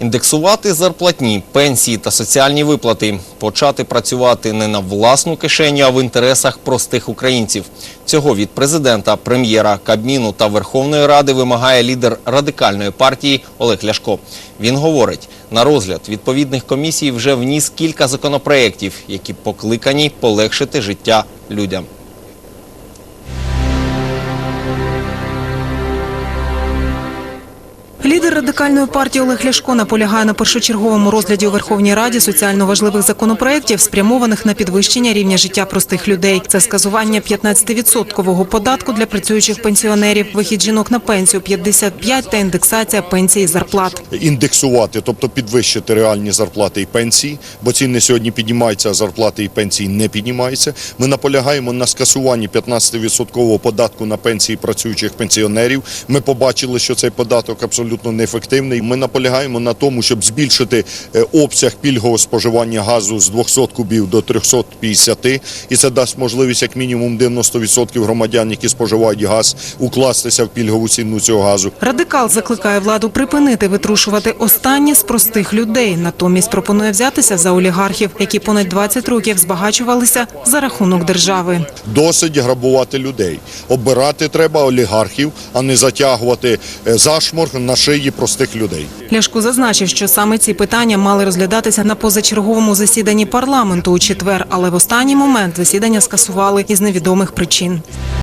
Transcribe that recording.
Індексувати зарплатні, пенсії та соціальні виплати, почати працювати не на власну кишеню, а в інтересах простих українців. Цього від президента, прем'єра, Кабміну та Верховної Ради вимагає лідер радикальної партії Олег Ляшко. Він говорить, на розгляд відповідних комісій вже вніс кілька законопроєктів, які покликані полегшити життя людям. Лідер радикальної партії Олег Ляшко наполягає на першочерговому розгляді у Верховній Раді соціально важливих законопроєктів, спрямованих на підвищення рівня життя простих людей. Це сказування 15-відсоткового податку для працюючих пенсіонерів, вихід жінок на пенсію 55 та індексація пенсії і зарплат. індексувати, тобто підвищити реальні зарплати і пенсії, бо ціни сьогодні піднімаються, а зарплати і пенсії не піднімаються. Ми наполягаємо на скасуванні 15% податку на пенсії працюючих пенсіонерів. Ми побачили, що цей податок абсолютно неефективний. Ми наполягаємо на тому, щоб збільшити е, обсяг пільгового споживання газу з 200 кубів до 350, і це дасть можливість як мінімум 90% громадян, які споживають газ, укластися в пільгову ціну цього газу. Радикал закликає владу припинити витрушувати останні з простих людей. Натомість пропонує взятися за олігархів, які понад 20 років збагачувалися за рахунок держави. Досить грабувати людей. Обирати треба олігархів, а не затягувати е, зашморг на шиї простих людей. Ляшко зазначив, що саме ці питання мали розглядатися на позачерговому засіданні парламенту у четвер, але в останній момент засідання скасували із невідомих причин.